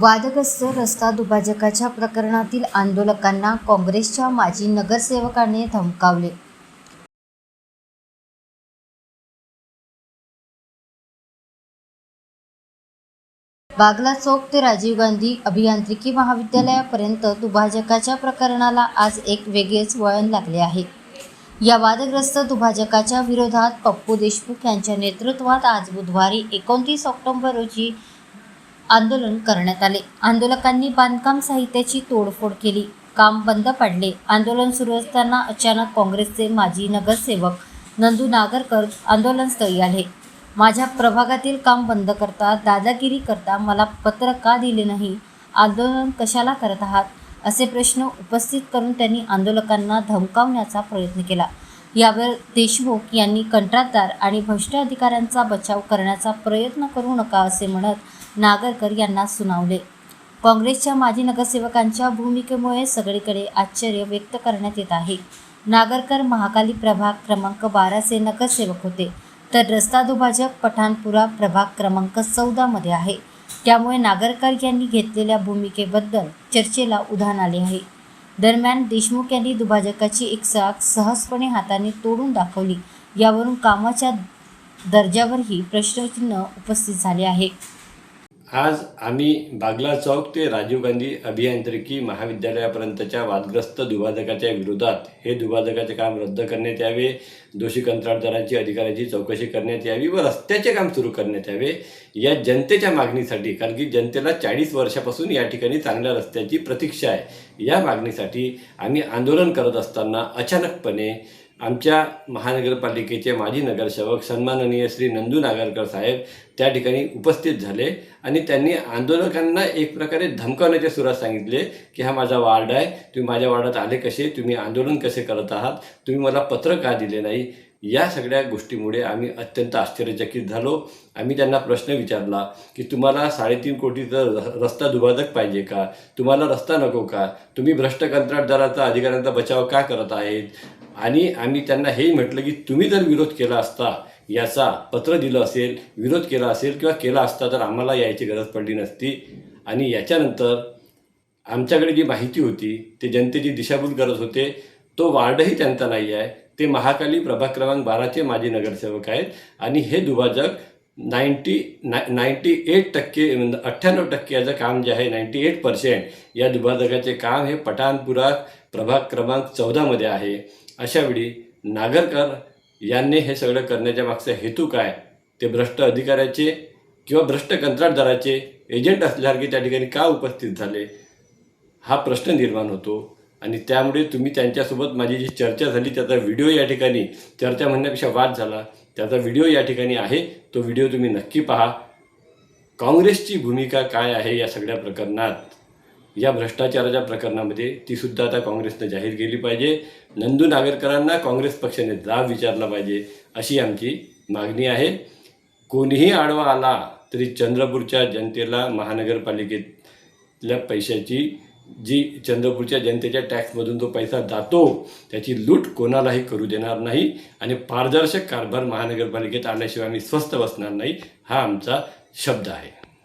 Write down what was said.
वादग्रस्त रस्ता दुभाजकाच्या प्रकरणातील आंदोलकांना काँग्रेसच्या माजी नगरसेवकाने धमकावले. बागला चौक ते राजीव गांधी अभियांत्रिकी महाविद्यालयापर्यंत दुभाजकाच्या प्रकरणाला आज एक वेगळेच वळण लागले आहे. या वादग्रस्त दुभाजकाच्या विरोधात पप्पू देशमुख यांच्या नेतृत्वात आज बुधवारी एकोणतीस ऑक्टोबर रोजी आंदोलन करण्यात आले. आंदोलकांनी बांधकाम साहित्याची तोडफोड केली. काम बंद पाडले. आंदोलन सुरू असताना अचानक काँग्रेसचे माजी नगरसेवक नंदू नागरकर आंदोलनस्थळी आले. माझ्या प्रभागातील काम बंद करता दादागिरी करता मला पत्र का दिले नाही? आंदोलन कशाला करत आहात? असे प्रश्न उपस्थित करून त्यांनी आंदोलकांना धमकावण्याचा प्रयत्न केला. यावर देशमुख यांनी कंत्राटदार आणि भ्रष्ट अधिकाऱ्यांचा बचाव करण्याचा प्रयत्न करू नका असे म्हणत नागरकर यांना सुनावले. काँग्रेसच्या माजी नगरसेवकांच्या भूमिकेमुळे सगळीकडे आश्चर्य व्यक्त करण्यात येत आहे. नागरकर महाकाली प्रभाग क्रमांक बाराचे नगरसेवक होते. तर रस्ता दुभाजक पठाणपुरा प्रभाग क्रमांक चौदामध्ये आहे. त्यामुळे नागरकर यांनी घेतलेल्या भूमिकेबद्दल चर्चेला उधाण आले आहे. दरम्यान देशमुख यांनी दुभाजकाची एक साख सहजपणे हाताने तोडून दाखवली. यावरून कामाच्या दर्जावरही प्रश्नचिन्ह उपस्थित झाले आहे. आज आम्ही बागला चौक ते राजीव गांधी अभियांत्रिकी महाविद्यालयापर्यंतच्या वादग्रस्त दुभाजकाच्या विरोधात हे दुभाजकाचे काम रद्द करण्यात यावे दोषी कंत्राटदारांची अधिकाऱ्याची चौकशी करण्यात यावी व रस्त्याचे काम सुरू करण्यात यावे या जनतेच्या मागणीसाठी कारण की जनतेला चाळीस वर्षापासून या ठिकाणी चांगल्या रस्त्याची प्रतीक्षा आहे. या मागणीसाठी आम्ही आंदोलन करत असताना अचानकपणे आमच्या महानगरपालिकेचे माजी नगरसेवक सन्माननीय श्री नंदू नागरकर साहेब त्या ठिकाणी उपस्थित झाले आणि त्यांनी आंदोलकांना एक प्रकारे धमकावण्याच्या सुरात सांगितले की हा माझा वार्ड आहे तुम्ही माझ्या वार्डात आले कसे तुम्ही आंदोलन कसे करत आहात तुम्ही मला पत्र का दिले नाही? या सगळ्या गोष्टीमुळे आम्ही अत्यंत आश्चर्यचकित झालो. आम्ही त्यांना प्रश्न विचारला की तुम्हाला साडेतीन कोटीचा र- रस्ता दुभाजक पाहिजे का? तुम्हाला रस्ता नको का? तुम्ही भ्रष्ट कंत्राटदाराचा अधिकाऱ्यांचा बचाव का करत आहेत? आणि आम्ही त्यांना हेही म्हटलं की तुम्ही जर विरोध केला असता याचा पत्र दिलं असेल विरोध केला असेल किंवा केला असता तर आम्हाला यायची गरज पडली नसती. आणि याच्यानंतर आमच्याकडे जी माहिती होती ते जनतेची दिशाभूल करत होते. तो वार्डही त्यांचा नाही आहे. ते महाकाली प्रभाग क्रमांक बाराचे माजी नगरसेवक आहेत. आणि हे दुभाजक नाईंटी ना नाईंटी एट टक्के अठ्ठ्याण्णव टक्के याचं काम जे आहे नाईंटी एट पर्सेंट या दुभाजकाचे काम हे पठाणपुरा प्रभाग क्रमांक चौदामध्ये आहे. अशावेळी नागरकर यांनी हे सगळं करण्याच्या मागचा हेतू काय? ते भ्रष्ट अधिकाऱ्याचे किंवा भ्रष्ट कंत्राटदाराचे एजंट असल्यासारखे त्या ठिकाणी का उपस्थित झाले? हा प्रश्न निर्माण होतो. आणि त्यामुळे तुम्ही त्यांच्यासोबत माझी जी चर्चा झाली त्याचा व्हिडिओ या ठिकाणी चर्चा म्हणण्यापेक्षा वाद झाला. त्याचा व्हिडिओ या ठिकाणी आहे. तो व्हिडिओ तुम्ही नक्की पहा. काँग्रेसची भूमिका काय आहे या सगळ्या प्रकरणात? या भ्रष्टाचाराच्या प्रकरणामध्ये ती सुद्धा आता काँग्रेसनं जाहीर केली पाहिजे. नंदू नागरकरांना काँग्रेस पक्षाने जाब विचारला पाहिजे अशी आमची मागणी आहे. कोणीही आडवा आला तरी चंद्रपूरच्या जनतेला महानगरपालिकेतल्या पैशाची जी चंद्रपूरच्या जनतेच्या टॅक्समधून जो पैसा जातो त्याची लूट कोणालाही करू देणार नाही आणि पारदर्शक कारभार महानगरपालिकेत आल्याशिवाय आम्ही स्वस्थ बसणार नाही हा आमचा शब्द आहे.